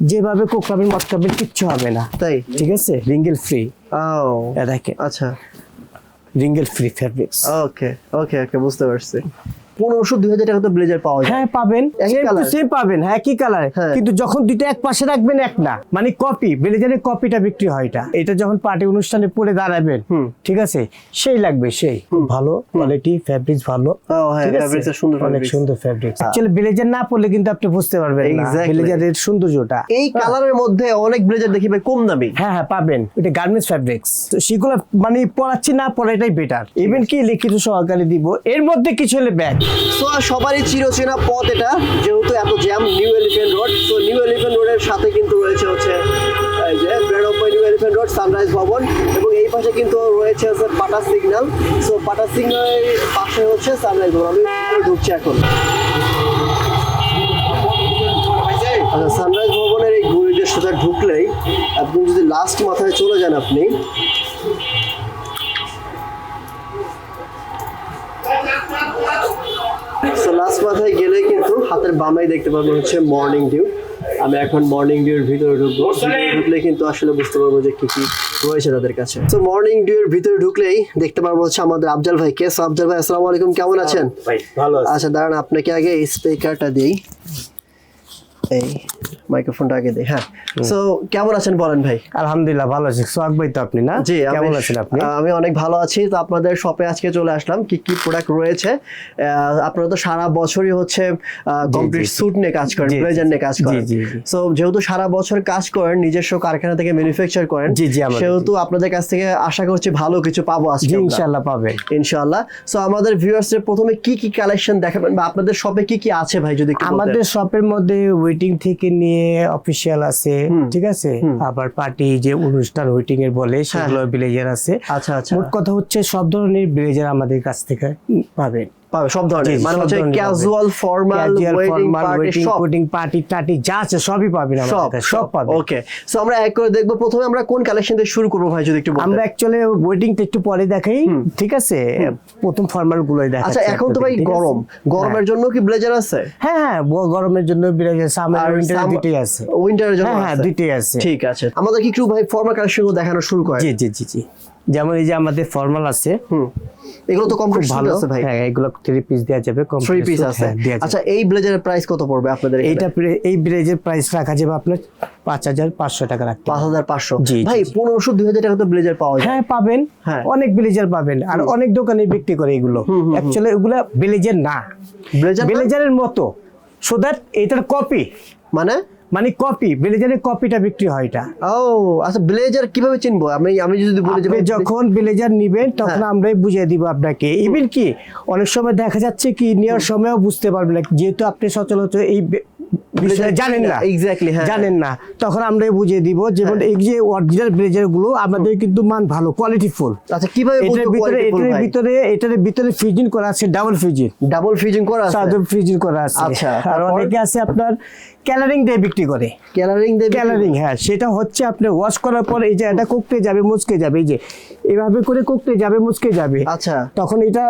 যেভাবে কোকড়াবেন পাবেন কিচ্ছু হবে না। তাই? ঠিক আছে? রিঙ্গেল ফ্রি ও দেখেন। আচ্ছা। রিঙ্গেল ফ্রি ফেব্রিক্স ওকে ওকে ওকে বুঝতে পারছি। পনেরোশো দুই হাজার টাকা তো ব্লেজার পাওয়া যায়। হ্যাঁ পাবেন। সেম পাবেন হ্যাঁ একই কালার হ্যাঁ। কিন্তু যখন দুইটা এক পাশে রাখবেন এক না। মানে কপি ব্লেজারের কপিটা বিক্রি হয় এটা। এটা যখন পার্টি অনুষ্ঠানে পরে দাঁড়াবেন ঠিক আছে? সেই লাগবে সেই। ভালো কোয়ালিটি ফ্যাব্রিক্স ভালো হ্যাঁ অনেক সুন্দর ফ্যাব্রিক্স অ্যাকচুয়ালি ব্লেজার না পরলে কিন্তু আপনি বুঝতে পারবেন না। ব্লেজারের সৌন্দর্যটা। এই কালারের মধ্যে অনেক ব্লেজার দেখি ভাই কম দামি। হ্যাঁ হ্যাঁ পাবেন। এটা গার্মেন্টস ফ্যাব্রিক্স তো সেগুলো মানে পড়াচ্ছি না পড়াটাই বেটার ইভেন কি লিখিত সহকারে দিব এর মধ্যে কিছু হলে ব্যাগ সো সবারই চিরচেনা পথ এটা, যেহেতু এত jam New Elephant Road so New Elephant রোডের সাথে কিন্তু রয়েছে হচ্ছে যে bread of New Elephant Road Sunrise ভবন এবং এই পাশে কিন্তু রয়েছে হচ্ছে পাটা সিগন্যাল সো পাটা সিগন্যালের পাশে হচ্ছে সানরাইজ ভবন আমি ঢুকছি এখন। আচ্ছা সানরাইজ ভবনের এই গলিদের সোজা ঢুকলেই আপনি যদি লাস্ট মাথায় চলে যান আপনি মাথায় গেলে কিন্তু হাতের বামাই দেখতে পাবো হচ্ছে মর্নিং ডিউ আমি এখন মর্নিং ডিউর ভিতরে ঢুকবো। ঢুকলে কিন্তু আসলে বুঝতে পারব যে কি কি রয়েছে তাদের কাছে। তো মর্নিং ডিউর ভিতরে ঢুকলেই দেখতে পারব হচ্ছে আমাদের আফজাল ভাই। কে আফজাল ভাই আসসালামু আলাইকুম। কেমন আছেন? ভাই ভালো আচ্ছা দাঁড়ান আপনাকে আগে স্পিকারটা দিই। এই মাইক্রোফোনটা আগে দিই হ্যাঁ। সো কেমন আছেন বলেন ভাই? আলহামদুলিল্লাহ ভালো আছি। সোহাগ ভাই তো আপনি না? জি কেমন আছেন আপনি? আমি অনেক ভালো আছি। তো আপনাদের শপে আজকে চলে আসলাম। কি কি প্রোডাক্ট রয়েছে? আপনারা তো সারা বছরই হচ্ছে কমপ্লিট। স্যুট নিয়ে কাজ করেন ব্লেজার নিয়ে কাজ করেন। সো যেহেতু সারা বছর কাজ করেন নিজস্ব কারখানা থেকে ম্যানুফ্যাকচার করেন জি, জি, সেহেতু আপনাদের কাছ থেকে আশা করছি ভালো কিছু পাবো আজকে ইনশাআল্লাহ পাবেন। ইনশাআল্লাহ। সো আমাদের ভিউয়ার্সদের প্রথমে কি কি কালেকশন দেখাবেন? বা আপনাদের শপে কি কি আছে ভাই যদি আমাদের শপের মধ্যে ওয়েটিং থেকে নিয়ে অফিসিয়াল আছে ঠিক আছে? আবার পার্টি যে অনুষ্ঠান ওয়েটিং এর বলে সেগুলো ব্লেজার আছে। আচ্ছা আচ্ছা। মোট কথা হচ্ছে সব ধরনের ব্লেজার আমাদের কাছ থেকে পাবেন। পাবে সব ধরনের মানে হচ্ছে ক্যাজুয়াল ফর্মাল ওয়েডিং পার্টি সব। পার্টি টাটি যা আছে সবই পাবেন সব সব পাবেন ওকে সো আমরা এক করে দেখব প্রথমে আমরা কোন কালেকশন দিয়ে শুরু করব ভাই যদি একটু বলতেন। আমরা অ্যাকচুয়ালি ওয়েটিং একটু পরে দেখাই ঠিক আছে? প্রথম ফর্মাল গুলোই দেখাচ্ছি আচ্ছা এখন তো ভাই? গরম। গরমের জন্য কি ব্লেজার আছে? হ্যাঁ হ্যাঁ গরমের জন্য ব্লেজার সামার উইন্টার দুটোই আছে। উইন্টারের জন্য হ্যাঁ হ্যাঁ আছে? আছে। ঠিক আছে। আমাদের কি একটু ভাই ফর্মাল কালেকশন দেখানো শুরু করে? জি জি জি জি। যেমন এই যে আমাদের ফর্মাল আছে হুম। এগুলো তো কম ভালো। আছে ভাই। হ্যাঁ এগুলো থ্রি পিস দেওয়া যাবে থ্রি complete পিস আছে। হ্যাঁ। আচ্ছা এই ব্লেজারের প্রাইস কত পড়বে আপনাদের এইটা এই ব্লেজের প্রাইস রাখা যাবে আপনার পাঁচ হাজার পাঁচশো টাকা রাখতে পাঁচ হাজার পাঁচশো। ভাই পনেরোশো দুই হাজার টাকা তো ব্লেজার পাওয়া যায়। হ্যাঁ পাবেন। হ্যাঁ। অনেক ব্লেজার পাবেন। আর অনেক দোকানে বিক্রি করে এগুলো। অ্যাকচুয়ালি এগুলো ব্লেজার না। ব্লেজার ব্লেজারের মতো। সো দ্যাট এটার কপি মানে? মানে কপি ব্লেজারের কপিটা বিক্রি হয় এটা। ও আচ্ছা ব্লেজার কীভাবে চিনবো? আমি আমি যদি বলি যে যখন ব্লেজার নিবেন তখন হ্যাঁ। আমরাই বুঝিয়ে দিব আপনাকে। ইভেন কি অনেক সময় দেখা যাচ্ছে কি নেওয়ার সময়ও বুঝতে পারবেন না। যেহেতু আপনি সচরাচর এই জানেন না। এক্স্যাক্টলি হ্যাঁ। জানেন না। তখন আমরাই বুঝিয়ে দিব যেমন এই যে অরিজিনাল ব্লেজারগুলো আমাদের কিন্তু মান ভালো কোয়ালিটি ফুল আচ্ছা কীভাবে এটার ভিতরে এটার ভিতরে এটার ভিতরে ফ্রিজিং করা আছে ডাবল ফ্রিজিং ডাবল ফিজিং করা আছে? সাদা ফ্রিজিং করা আছে। আচ্ছা, আর অনেকে আছে আপনার ক্যালারিং দিয়ে বিক্রি করে। ক্যালারিং দেবে ক্যালারিং হ্যাঁ সেটা হচ্ছে আপনি ওয়াশ করার পর এই যে এটা কোকতে যাবে মুচকে যাবে। এই যে এভাবে করে কোকতে যাবে মুচকে যাবে। আচ্ছা। তখন এটা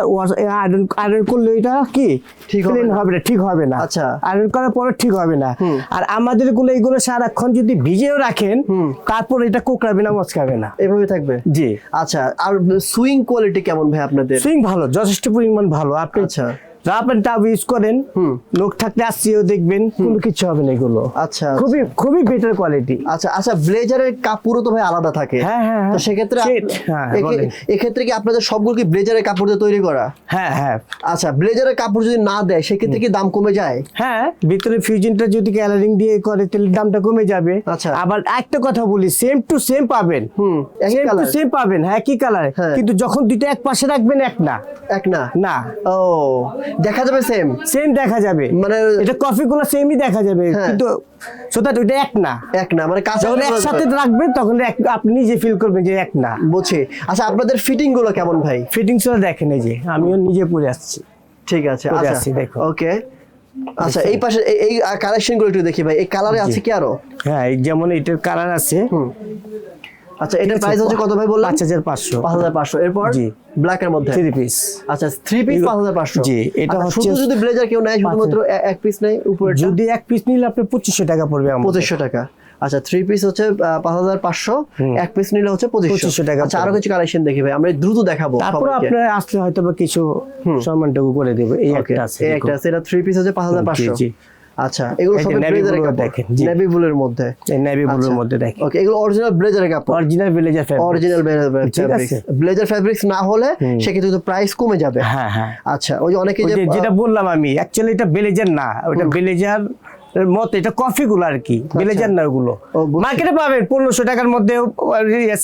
আয়রন আয়রন করলে এটা কি? ঠিক হবে না। ঠিক হবে না। আচ্ছা। আয়রন করার পরে ঠিক হবে না। আর আমাদেরগুলো এইগুলো সারাক্ষণ যদি ভিজেও রাখেন তারপর এটা কোকড়াবে না মচকাবে না। এভাবে থাকবে? জি। আচ্ছা আর সুইং কোয়ালিটি কেমন ভাই আপনাদের? সুইং ভালো যথেষ্ট পরিমাণ ভালো। আপনি আচ্ছা। রাপ এন্ড টাপ ইউজ করেন লোক থাকলে আসছিও দেখবেন কোনো কিছু হবে না এগুলো। আচ্ছা খুবই খুবই বেটার কোয়ালিটি আচ্ছা আচ্ছা ব্লেজারের কাপড়ও তো ভাই আলাদা থাকে। হ্যাঁ, হ্যাঁ, তো হ্যাঁ। সেক্ষেত্রে আপ- সে- হ্যাঁ, এক্ষে- বলেন। এক্ষেত্রে কি আপনাদের সবগুলো কি ব্লেজারের কাপড় দিয়ে তৈরি করা? হ্যাঁ হ্যাঁ। আচ্ছা ব্লেজারের কাপড় যদি না দেয় সেক্ষেত্রে কি দাম কমে যায়? হ্যাঁ ভিতরে ফিউজনটা যদি ক্যালারিং দিয়ে করে তাহলে দামটা কমে যাবে। আচ্ছা। আবার একটা কথা বলি সেম টু সেম পাবেন। হুম সেম টু সেম পাবেন হ্যাঁ কি কালার হ্যাঁ। কিন্তু যখন দুইটা এক পাশে রাখবেন এক না। এক না? না। ও দেখা যাবে সেম সেম দেখা যাবে। মানে এটা কফি গুলো সেমই দেখা যাবে। হ্যাঁ। কিন্তু সোদা ওইটা এক না। এক না মানে কাঁচা যখন একসাথে রাখবেন তখন আপনি নিজে ফিল করবেন যে এক না। বুঝছি। আচ্ছা আপনাদের ফিটিংগুলো কেমন ভাই? ফিটিংস দেখেন এই যে আমিও নিজে পরে আসছি। ঠিক আছে আচ্ছা। দেখো। ওকে। আচ্ছা এই পাশে এই- কালেকশনগুলো একটু দেখি ভাই। এই কালারে আছে কি আরও? হ্যাঁ যেমন এটার কালার আছে। হুম। আচ্ছা এটার প্রাইস হচ্ছে কত ভাই বললাম পাঁচ হাজার পাঁচশো। পাঁচ হাজার পাঁচশো। এরপর জি। ব্ল্যাক এর মধ্যে। থ্রি পিস আচ্ছা থ্রি পিস এগুলো- পাঁচ হাজার পাঁচশো। জি, এটা আচ্ছা, হচ্ছে- শুধু যদি ব্লেজার কেউ নেয় শুধুমাত্র এক পিস নেয় উপরে যদি এক পিস নিলে আপনার পঁচিশশো টাকা পড়বে আমাদের। পঁচিশশো টাকা। আচ্ছা থ্রি পিস হচ্ছে পাঁচ হাজার পাঁচশো। এক পিস নিলে হচ্ছে পঁচিশশো। 2500 টাকা আচ্ছা আরও কিছু কালেকশন দেখি ভাই। আমরা দ্রুত দেখাবো তারপর। আপনার আসলে হয়তো কিছু সম্মানটুকু করে দেবে। এই একটা আছে এই একটা আছে এটা থ্রি পিস হচ্ছে পাঁচ হাজার পাঁচশো। আচ্ছা এগুলো সব ব্লেজারের কাপড়। দেখেন, নেভি ব্লুর মধ্যে। এই নেভি ব্লুর আচ্ছা। মধ্যে দেখেন। ওকে এগুলো অরিজিনাল ব্লেজারের কাপড়। Original fabric original fabrics blazer fabrics না হলে সেক্ষেত্রে কিন্তু প্রাইস কমে যাবে। হ্যাঁ হ্যাঁ। আচ্ছা ওই অনেকে যেটা বললাম আমি অ্যাকচুয়ালি এটা ব্লেজার না। ওটা ব্লেজার মত এটা কফি গুলো আর কি। ব্লেজার না ওগুলো। আচ্ছা। ও, বুঝছি। মার্কেটে পাবেন পনেরোশো টাকার মধ্যে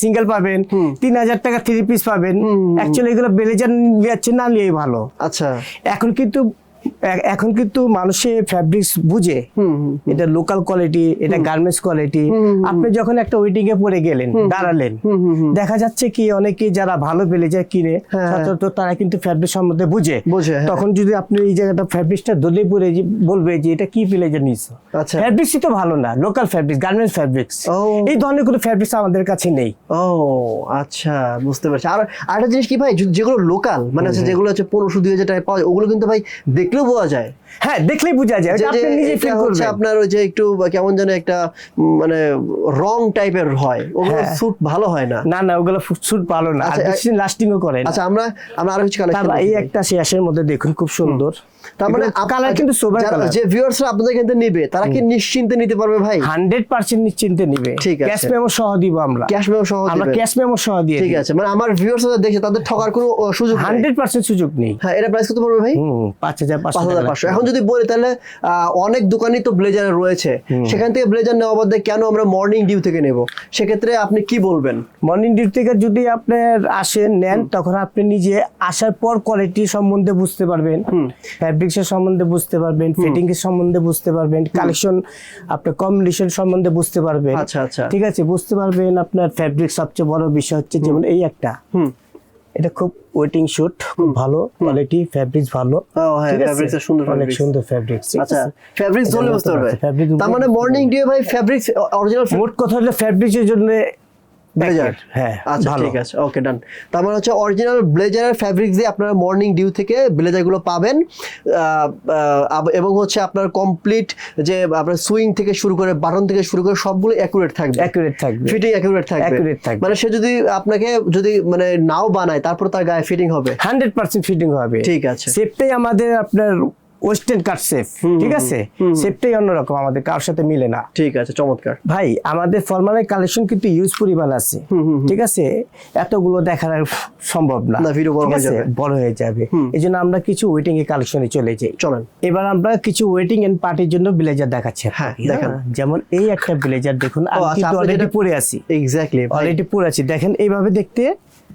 সিঙ্গেল পাবেন। তিন হাজার টাকা থ্রি পিস পাবেন। অ্যাকচুয়ালি এগুলো ব্লেজার নিয়ে না নিয়েই ভালো। আচ্ছা। এখন কিন্তু এখন কিন্তু মানুষে ফ্যাব্রিক্স বুঝে। এটা লোকাল কোয়ালিটি এটা গার্মেন্টস কোয়ালিটি আপনি যখন একটা ওয়েটিং এ পরে গেলেন দাঁড়ালেন দেখা যাচ্ছে কি অনেকে যারা ভালো ব্লেজার কিনে হ্যাঁ। তারা কিন্তু ফ্যাব্রিক সম্বন্ধে বুঝে। হ্যাঁ। তখন যদি আপনি এই জায়গাটা ফ্যাব্রিক্সটা দলে পরে বলবে যে এটা কি ব্লেজার নিছো? আচ্ছা। ফ্যাব্রিক্সই তো ভালো না লোকাল ফ্যাব্রিক্স গার্মেন্টস ফ্যাব্রিক্স এই ধরনের কোনো ফ্যাব্রিক্স আমাদের কাছে নেই। ও আচ্ছা বুঝতে পারছি। আর আরেকটা জিনিস কি ভাই যেগুলো লোকাল মানে যেগুলো হচ্ছে পনেরোশো দুই হাজার টাকায় পাওয়া যায় ওগুলো কিন্তু ভাই দেখলেও বোঝা যায়। হ্যাঁ দেখলেই বোঝা যায়। আপনি নিজে ফিল করবেন। আপনার ওই যে একটু কেমন যেন একটা মানে রং টাইপের হয়। ওগুলো হ্যাঁ। স্যুট ভালো হয় না। না না ওগুলো স্যুট ভালো না। আর আচ্ছা, বেশি লাস্টিংও করে না। আচ্ছা আমরা আমরা আরও কিছু কালেকশন এই একটা শেষের মধ্যে দেখুন খুব সুন্দর। তার মানে কালার কিন্তু সোবার কালার যে ভিউয়ার্সরা আপনাদের কিন্তু নিবে তারা কি নিশ্চিন্তে নিতে পারবে ভাই? হান্ড্রেড পার্সেন্ট নিশ্চিন্তে নিবে। ঠিক আছে। ক্যাশ মেমো সহ দিব আমরা। ক্যাশ মেমো সহ আমরা ক্যাশ মেমো সহ দিয়ে ঠিক আছে মানে আমার ভিউয়ার্সরা দেখে তাদের ঠকার কোনো সুযোগ নেই। হান্ড্রেড পার্সেন্ট সুযোগ নেই। হ্যাঁ এটা প্রাইস কত পড়বে ভাই? হুম পাঁচ হাজার পাঁচ পাঁচশো হাজার টাকা পাঁচশো। এখন যদি বলি তাহলে অনেক দোকানই তো ব্লেজার রয়েছে। সেখান থেকে ব্লেজার নেওয়া বাদে কেন আমরা মর্নিং ডিউ থেকে নেব? সেক্ষেত্রে আপনি কি বলবেন? মর্নিং ডিউ থেকে যদি আপনার আসেন নেন তখন আপনি নিজে আসার পর কোয়ালিটি সম্বন্ধে বুঝতে পারবেন। ফ্যাব্রিক্সের সম্বন্ধে বুঝতে পারবেন ফিটিং এর সম্বন্ধে বুঝতে পারবেন কালেকশন আপনার কম্বিনেশন সম্বন্ধে বুঝতে পারবেন। আচ্ছা, আচ্ছা। ঠিক আছে বুঝতে পারবেন আপনার ফ্যাব্রিক সবচেয়ে বড় বিষয় হচ্ছে যেমন এই একটা। এটা খুব ওয়েটিং শুট খুব ভালো কোয়ালিটি ফ্যাব্রিক্স ভালো। হ্যাঁ? ফ্যাব্রিক্স শুন্দর অনেক সুন্দর ফ্যাব্রিক্স আচ্ছা ফ্যাব্রিক্স ধরলে বুঝতে পারবে। তার মানে মর্নিং ডিউ ভাই ফ্যাব্রিক্স অরিজিনাল মোট কথা হলো ফ্যাব্রিক্সের জন্য ব্লেজার হ্যাঁ আচ্ছা ঠিক আছে। ওকে ডান তার মানে হচ্ছে অরিজিনাল ব্লেজারের ফ্যাব্রিক্স দিয়ে আপনারা মর্নিং ডিউ থেকে ব্লেজারগুলো পাবেন। এবং হচ্ছে আপনার কমপ্লিট যে আপনার সুইং থেকে শুরু করে বাটন থেকে শুরু করে সবগুলো অ্যাকুরেট থাকবে। অ্যাকুরেট থাকবে। ফিটিং অ্যাকুরেট থাকবে। Accurate থাকবে। মানে সে যদি আপনাকে যদি মানে নাও বানায় তারপর তার গায়ে ফিটিং হবে। হান্ড্রেড পার্সেন্ট ফিটিং হবে। ঠিক আছে। সেফটাই আমাদের আপনার ওয়েস্টার্ন কাট সেফ ঠিক আছে? সেফটাই অন্যরকম আমাদের কারোর সাথে মিলে না। ঠিক আছে চমৎকার। ভাই আমাদের ফরমালের কালেকশন কিন্তু ইউজ পরিমাণ আছে। ঠিক আছে? এতগুলো দেখার সম্ভব না। video বড় হয়ে যাবে। বড় হয়ে যাবে। এই জন্য আমরা কিছু ওয়েটিং এর কালেকশনে চলে যাই। চলেন। এবার আমরা কিছু ওয়েটিং এন্ড পার্টির জন্য ব্লেজার দেখাচ্ছি হ্যাঁ, দেখান। হ্যাঁ? যেমন এই একটা ব্লেজার দেখুন। আমি আচ্ছা, কিন্তু অলরেডি পরে আছি। এক্স্যাক্টলি অলরেডি পরে আছি। দেখেন এইভাবে দেখতে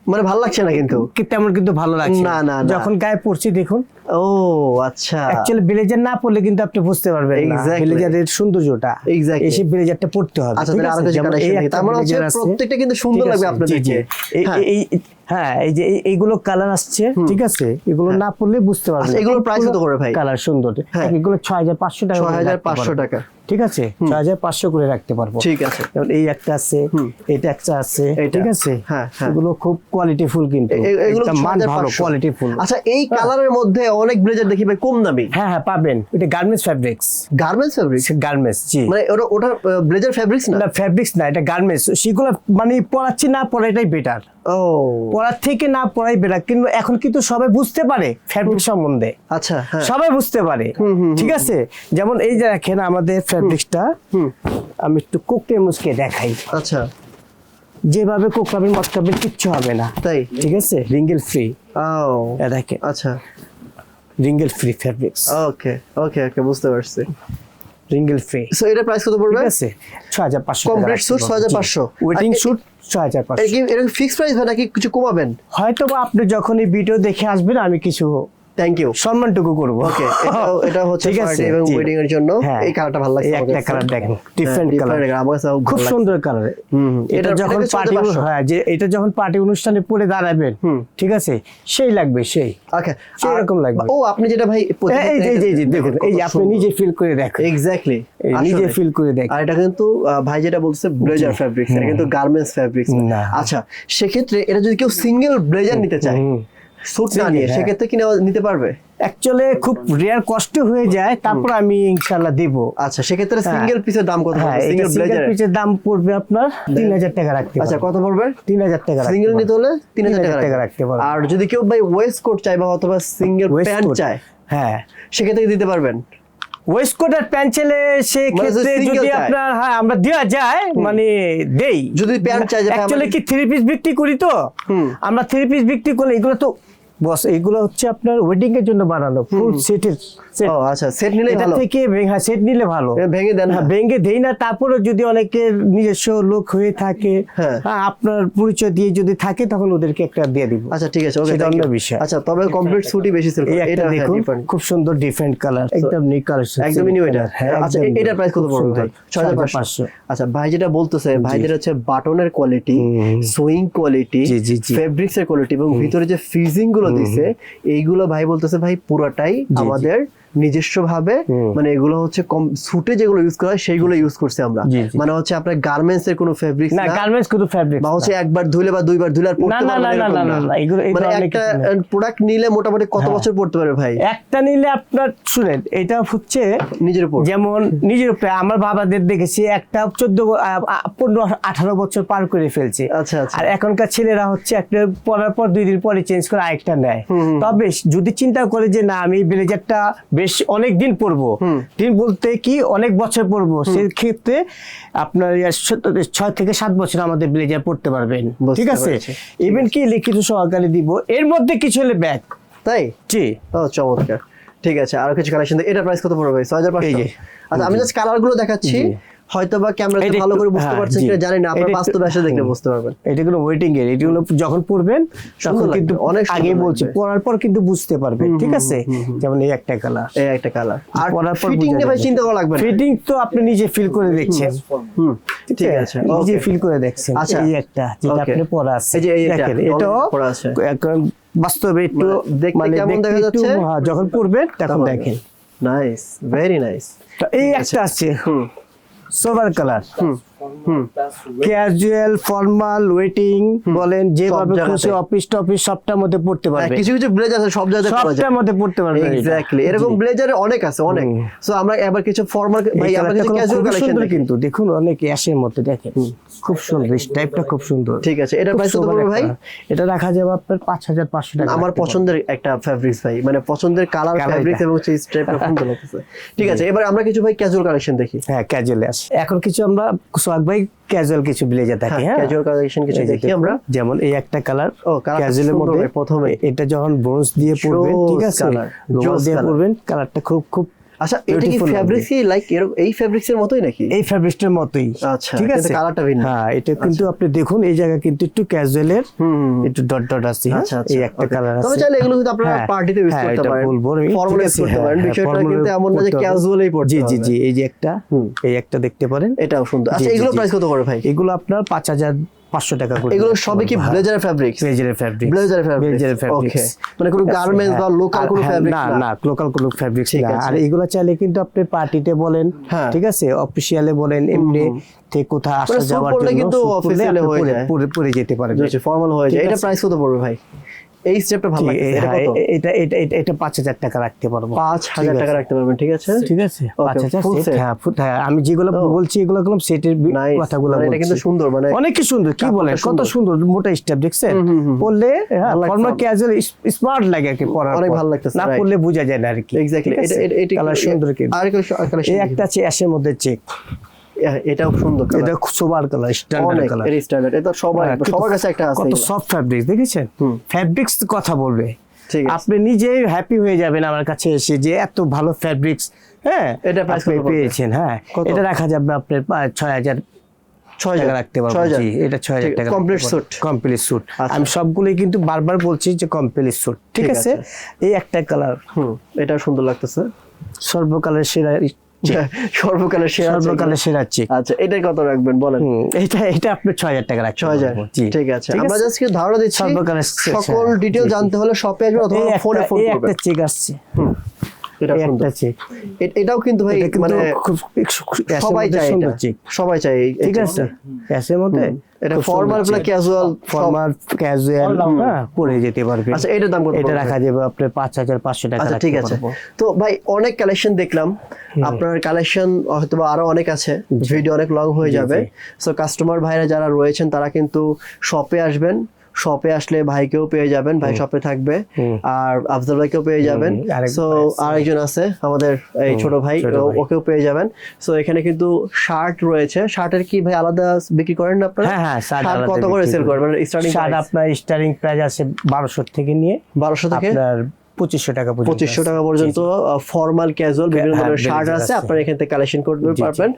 মানে ভালো লাগছে না কিন্তু? তেমন কিন্তু ভালো লাগছে না, না। যখন গায়ে পড়ছি দেখুন। ও আচ্ছা। অ্যাকচুয়ালি ব্লেজার না পড়লে কিন্তু আপনি বুঝতে পারবেন না। ব্লেজারের সৌন্দর্যটা। এক্স্যাক্টলি এসে ব্লেজারটা পড়তে হবে আচ্ছা তাহলে আরেকটা তার মানে হচ্ছে প্রত্যেকটা কিন্তু সুন্দর লাগবে? আপনাদেরকে। এই- হ্যাঁ। এই হ্যাঁ যে এই- এইগুলো কালার আসছে ঠিক আছে? এগুলো না পড়লে বুঝতে পারবেন আচ্ছা, এগুলোর price কত করে ভাই? কালার সুন্দর। হ্যাঁ। এগুলো ছয় হাজার পাঁচশো টাকা করে ছয় হাজার রাখতে পাঁচশো পারব। টাকা। ঠিক আছে? ছয় হাজার পাঁচশো করে রাখতে পারব। ঠিক আছে। যেমন এই একটা আছে এটা একটা আছে ঠিক আছে? হ্যাঁ, হ্যাঁ। এগুলো খুব কোয়ালিটি ফুল কিন্তু। এগুলো মান ভালো কোয়ালিটি ফুল। আচ্ছা এই কালারের মধ্যে অনেক ব্লেজার দেখি ভাই কম দামি? হ্যাঁ হ্যাঁ পাবেন। এটা garments fabrics garments fabric garments জি। মানে ওটা ওটা ব্লেজার ফ্যাব্রিক্স না? না ফ্যাব্রিক্স না এটা গার্মেন্টস সেগুলো মানে পড়াচ্ছি না পড়াটাই বেটার ও। পড়ার থেকে না পড়াই বেটার কিন্তু এখন কিন্তু সবাই বুঝতে পারে ফ্যাব্রিক সম্বন্ধে। আচ্ছা হ্যাঁ। সবাই বুঝতে পারে। ঠিক আছে? যেমন এই যে দেখেন আমাদের ফ্যাব্রিক্সটা আমি একটু কোকটে মুসকে দেখাই। আচ্ছা। যেভাবে কোকরাবেন মতকাবেন কিচ্ছু হবে না। তাই? ঠিক আছে? রিঙ্গেল ফ্রি ও। দেখেন। আচ্ছা। রিঙ্গেল ফ্রি ফ্যাব্রিক্স ওকে ওকে ওকে বুঝতে পারছি। রিঙ্গেল ফ্রি সো এটা প্রাইস কত পড়বে? ঠিক আছে ছয় হাজার পাঁচশো। 6500 ওয়েটিং ছয় হাজার এটা পাঁচশো। কি ফিক্স প্রাইস হয় নাকি কিছু কমাবেন? হয়তো আপনি যখন এই ভিডিও দেখে আসবেন আমি কিছু থ্যাংক ইউ সম্মানটুকু করব। ওকে এটা হচ্ছে ঠিক আছে, এবং ওয়েডিং এর জন্য হ্যাঁ। এই কালারটা ভালো লাগছে একটা কালার দেখেন। হ্যাঁ, ডিফারেন্ট কালার আমার কাছে খুব সুন্দর কালার এটা যখন পার্টি হ্যাঁ যে এটা যখন পার্টি অনুষ্ঠানে পরে দাঁড়াবেন ঠিক আছে? সেই লাগবে সেই। ওকে সেই রকম লাগবে। ও আপনি যেটা ভাই এই যে এই যে- দেখুন এই আপনি নিজে ফিল করে দেখেন। এক্স্যাক্টলি নিজে ফিল করে দেখেন। আর এটা কিন্তু ভাই যেটা বলছে ব্লেজার ফ্যাব্রিক্স এটা কিন্তু গার্মেন্টস ফ্যাব্রিক্স না। আচ্ছা সেক্ষেত্রে এটা যদি কেউ সিঙ্গেল ব্লেজার নিতে চায় স্যুট না নিয়ে হ্যাঁ। সেক্ষেত্রে কি নিতে পারবে? অ্যাকচুয়ালি খুব রেয়ার কষ্ট হয়ে যায় তারপর আমি দিব। আচ্ছা সেক্ষেত্রে হ্যাঁ। সিঙ্গেল পিসের দাম কত হ্যাঁ সিঙ্গেল ব্লেজার পিসের দাম পড়বে আপনার তিন হাজার টাকা রাখতে আচ্ছা কত পড়বে? তিন হাজার টাকা সিঙ্গেল নিতে হলে তিন হাজার 3000 টাকা রাখতে পারবেন। আর যদি কেউ ভাই ওয়েস্ট কোট চায় বা অথবা সিঙ্গেল প্যান্ট চায় হ্যাঁ। সেক্ষেত্রে দিতে পারবেন? ওয়েস্ট কোট আর প্যান্ট ছেলে সে মানে ক্ষেত্রে যদি আপনার হ্যাঁ আমরা দেওয়া যায় মানে দেই। যদি প্যান্ট ভাই অ্যাকচুয়ালি কি থ্রি পিস বিক্রি করি তো? আমরা থ্রি পিস বিক্রি করলে এগুলো তো বস এগুলো হচ্ছে আপনার ওয়েডিং এর জন্য বানানো ফুল সেটের সেট ও আচ্ছা সেট ভালো। থেকে হ্যাঁ সেট নিলে ভালো। ভেঙে দেন হ্যাঁ, ভেঙে দেই না তারপরে যদি অনেকের নিজস্ব লোক হয়ে থাকে হ্যাঁ। হ্যাঁ, আপনার পরিচয় দিয়ে যদি থাকে তখন ওদেরকে একটা দিয়ে দিব। আচ্ছা ঠিক আছে ওকে অন্য বিষয়। আচ্ছা তবে কমপ্লিট বেশি এটা দেখুন খুব সুন্দর ডিফারেন্ট কালার একদম নিউ কালার একদমই নিউ এটা। আচ্ছা এটার প্রাইস কত পড়বে ভাই? আচ্ছা ভাই যেটা বলতেছে ভাইদের হচ্ছে বাটনের কোয়ালিটি। Sewing quality. ফেব্রিক্স এর কোয়ালিটি এবং ভিতরে যে ফিজিংগুলো দিছে এইগুলো ভাই বলতেছে ভাই পুরোটাই আমাদের নিজস্ব ভাবে হুম। মানে এগুলো হচ্ছে কম সুটে যেগুলো ইউজ করা হয় সেইগুলো ইউজ করছি আমরা। মানে হচ্ছে আপনার গার্মেন্টস এর কোনো ফেব্রিক্স না গার্মেন্টস কিন্তু ফ্যাব্রিক বা হচ্ছে একবার ধুলে বা দুইবার ধুলে আর পড়তে না, না, পারবে না, না, না, না, এগুলো- মানে একটা প্রোডাক্ট নিলে মোটামুটি কত হ্যাঁ। বছর পড়তে পারবে ভাই একটা নিলে আপনার শুনেন এটা হচ্ছে নিজের উপর যেমন নিজের উপরে আমার বাবাদের দেখেছি একটা চোদ্দ পনেরো আঠারো বছর পার করে ফেলছে আচ্ছা, আচ্ছা। আর এখনকার ছেলেরা হচ্ছে একটা পরার পর দুই দিন পরে চেঞ্জ করে আরেকটা নেয়। তবে যদি চিন্তা করে যে না আমি ব্লেজারটা বেশ অনেক দিন পরবো হুম। দিন বলতে কি অনেক বছর পরবো সেক্ষেত্রে আপনার ছয় থেকে সাত বছর আমাদের ব্লেজার পড়তে পারবেন। ঠিক আছে? ইভেন কি লিখিত সহকারে দিব। এর মধ্যে কিছু হলে ব্যাগ। তাই? জি। চমৎকার। ঠিক আছে আরও কিছু কালেকশন এটা প্রাইস কত পড়বে? ছয় হাজার পাঁচশো? আচ্ছা আমি জাস্ট কালারগুলো দেখাচ্ছি। হয়তো বা ক্যামেরাতে এটা ভালো করে বুঝতে হ্যাঁ, পারছেন কিনা জানি না আপনার বাস্তবে এসে দেখলে বুঝতে পারবেন। এটা কোনো ওয়েটিং এর এগুলো যখন পড়বেন তখন কিন্তু অনেক আগে বলছি পড়ার পর কিন্তু বুঝতে পারবেন ঠিক আছে? যেমন এই একটা কালার এই একটা কালার আর পরার পর ফিটিং নিয়ে ভাই চিন্তা করা লাগবে ফিটিং তো আপনি নিজে ফিল করে দেখছেন। হুম ঠিক আছে? নিজে ফিল করে দেখছেন। আচ্ছা। এই একটা যেটা আপনি পড়া আছে। এই যে দেখেন এটাও পরা আছে। এখন বাস্তবে একটু মানে দেখতে মানে কেমন দেখা যাচ্ছে? হ্যাঁ, যখন পড়বেন তখন দেখেন। নাইস ভেরি নাইস এই একটা আছে। হুম। সোভার কালার হুম হুম ক্যাজুয়াল ফর্মাল ওয়েটিং বলেন যেভাবে খুশি অফিস টফিস সবটার মধ্যে পড়তে হ্যাঁ, পারবে। কিছু কিছু ব্লেজার আছে সব জায়গায় সবটার মধ্যে পড়তে পারবে। এক্স্যাক্টলি এরকম ব্লেজারে অনেক আছে অনেক। সো আমরা এবার কিছু ফর্মাল ভাই আমরা কিছু ক্যাজুয়াল কালেকশন কিন্তু দেখুন অনেক অ্যাশের মধ্যে দেখেন। খুব সুন্দর এই টাইপটা খুব সুন্দর। ঠিক আছে এটা প্রাইস কত পড়বে ভাই? এটা রাখা যাবে আপনার পাঁচ হাজার পাঁচশো টাকা আমার পছন্দের একটা ফ্যাব্রিক্স ভাই মানে পছন্দের কালার এটা। এবং সেই স্ট্রাইপটা সুন্দর লাগতেছে। ঠিক আছে এবার আমরা কিছু ভাই ক্যাজুয়াল কালেকশন দেখি। হ্যাঁ ক্যাজুয়াল আছে এখন কিছু আমরা ভাই ক্যাজুয়াল কিছু ব্লেজার থাকে হ্যাঁ ক্যাজুয়াল কালেকশন কিছু দেখি আমরা। যেমন এই একটা কালার ও, ক্যাজুয়ালের মধ্যে প্রথমে। এটা যখন ব্রোঞ্জ দিয়ে পরবেন ঠিক আছে? কালার দিয়ে পরবেন কালারটা খুব খুব আচ্ছা এটা কি ফ্যাব্রিক্স কি লাইক এই ফ্যাব্রিক্স এর মতোই নাকি? এই ফ্যাব্রিক্সটার মতোই। আচ্ছা, ঠিক আছে? colourটা ভিন্ন। হ্যাঁ এটা কিন্তু আপনি দেখুন এই জায়গা কিন্তু একটু হুম, হুম। একটু ডট ডট আছে হ্যাঁ? আচ্ছা আচ্ছা এই একটা কালার আছে তবে চাইলে এগুলো কিন্তু আপনারা হ্যাঁ, পার্টিতে ইউজ হ্যাঁ, করতে পারেন। বলব আমি, ফর্মাল ইউজ করতে হ্যাঁ, পারেন। হ্যাঁ, বিষয়টা কিন্তু এমন না যে করতে হবে। ক্যাজুয়ালি পড়তে জি জি জি এই যে একটা। এই একটা দেখতে পারেন। এটাও সুন্দর। আচ্ছা এগুলো। প্রাইস কত করে ভাই? এগুলো আপনার পাঁচ হাজার পাঁচশো টাকা করে এগুলো সবই কি blazer fabric ব্লেজারের fabric blazer fabric blazer fabric okay মানে কোনো গার্মেন্টস বা লোকাল কোনো ফ্যাব্রিক না না? লোকাল কোনো ফ্যাব্রিক ঠিক না। আছে। আর এগুলো চাইলে কিন্তু আপনি পার্টিতে বলেন হ্যাঁ। ঠিক আছে? অফিসিয়ালে বলেন এমনি থেকে কোথাও আসা মানে যাওয়ার জন্য কিন্তু আপনি হয়ে যায়। পরে যেতে পারে ফর্মাল হয়ে যায়। এটা। প্রাইস কত পড়বে ভাই? এই স্টেপটা ভালো এটা হ্যাঁ, এটা এটা এটা পাঁচ হাজার টাকা রাখতে পারব। পাঁচ হাজার ঠিক টাকা রাখতে পারবেন ঠিক আছে? ঠিক আছে। Okay, পাঁচ হাজার full set, set? হ্যাঁ হ্যাঁ, আমি যেগুলো বলছি এগুলো কোনো সেটের কথাগুলো মানে এটা কিন্তু সুন্দর, মানে অনেক কি সুন্দর কি বলেন? কত সুন্দর। মোটা স্টেপ দেখছেন? লাগছে। ফর্মাল ক্যাজুয়াল স্মার্ট লাগে আর কি পরার অনেক ভালো লাগতেছে, না. পরলে বোঝা যায় না আর কি। এক্স্যাক্টলি এটা? এটা কালার সুন্দর কিন্তু। আর একটা আছে অ্যাশের মধ্যে চেক এটাও সুন্দর এটা sober colour standard colour standard এটা সবার সবার কাছে একটা আছে কত সফট ফ্যাব্রিক দেখেছেন? ফ্যাব্রিক্স কথা বলবে। আপনি নিজেই হ্যাপি হয়ে যাবেন আমার কাছে এসে যে এত ভালো ফ্যাব্রিক্স হ্যাঁ এটা পেয়েছেন হ্যাঁ। এটা রাখা যাবে আপনার ছয় হাজার ছয় টাকা হাজার রাখতে পারব। জি এটা ছয় হাজার টাকা complete suit। Complete sweet. আমি সবগুলোই কিন্তু বারবার বলছি যে কমপ্লিট স্যুট ঠিক আছে। এই একটা কালার হুম এটা সুন্দর লাগতেছে। সর্বকালের সেরা সর্বকালের সেরা সর্বকালের সেরা চেক। আচ্ছা এটা কত রাখবেন বলেন? এটা এটা আপনি ছয় হাজার টাকা রাখছেন ছয় হাজার। পারব। জি। ঠিক আছে আমরা জাস্ট কি ধারণা দিচ্ছি। সর্বকালের সকল হ্যাঁ, জি, জি। জানতে হলে শপে আসবেন অথবা ফোনে ফোন করবেন। একটা চেক। আসছে এটাও কিন্তু ভাই মানে খুব সবাই চেক। সবাই ঠিক আছে ক্যাশের মধ্যে? এটা formal plus casual formal casual পরে যেতে পারবে। আচ্ছা এটার দাম কত এটা? রাখা যাবে আপনার পাঁচ হাজার পাঁচশো টাকা আচ্ছা ঠিক আছে। তো ভাই অনেক কালেকশন দেখলাম। আপনার কালেকশন হয়তো আরও অনেক আছে। ভিডিও অনেক লং হয়ে যাবে। সো কাস্টমার ভাইরা যারা রয়েছেন তারা কিন্তু শপে আসবেন। শপে আসলে ভাইকেও পেয়ে যাবেন ভাই শপে থাকবে। আর আফজাল ভাইকেও পেয়ে যাবেন। তো সো আরেকজন আছে আমাদের এই ছোট ভাই ওকেও পেয়ে যাবেন। সো এখানে কিন্তু শার্ট রয়েছে। শার্টের কি ভাই আলাদা বিক্রি করেন না আপনারা? হ্যাঁ হ্যাঁ শার্ট শার্ট কত করে সেল করেন? মানে স্টার্টিং শার্ট আপনার স্টার্টিং প্রাইস আছে বারোশো থেকে নিয়ে বারোশো থেকে? আপনার পঁচিশশো টাকা পঁচিশশো টাকা পর্যন্ত ফর্মাল ক্যাজুয়াল বিভিন্ন হ্যাঁ, ধরনের শার্ট আছে। আপনারা এখান থেকে কালেকশন করতে পারবেন।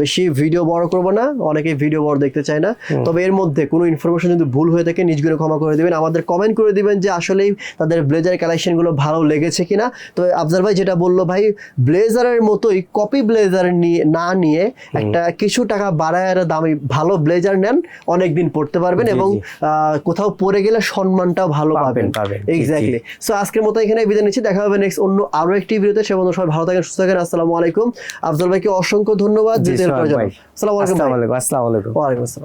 বেশি ভিডিও বড় করব না অনেকে ভিডিও বড় দেখতে চায় না। তবে এর মধ্যে কোনো ইনফরমেশন যদি ভুল হয়ে থাকে নিজগুলো ক্ষমা করে দিবেন। আমাদের কমেন্ট করে দিবেন যে আসলেই তাদের ব্লেজার কালেকশনগুলো ভালো লেগেছে কিনা। তো আফজাল ভাই যেটা বলল ভাই ব্লেজারের মতোই কপি ব্লেজার নিয়ে না নিয়ে একটা কিছু টাকা বাড়ায় দামি ভালো ব্লেজার নেন অনেক দিন পড়তে পারবেন এবং কোথাও পরে গেলে সম্মানটাও ভালো পাবেন। এক্স্যাক্টলি সো আজকের মতো এখানে বিদায় নিচ্ছি। দেখা হবে নেক্সট অন্য আরও একটি ভিডিওতে। সে বন্ধু সবাই ভালো থাকেন সুস্থ থাকেন। আসসালামু আলাইকুম। আফজল ভাইকে অসংখ্য ধন্যবাদ। আসসালামু আলাইকুম আসসালামু আলাইকুম। ওয়ালাইকুম আসসালাম।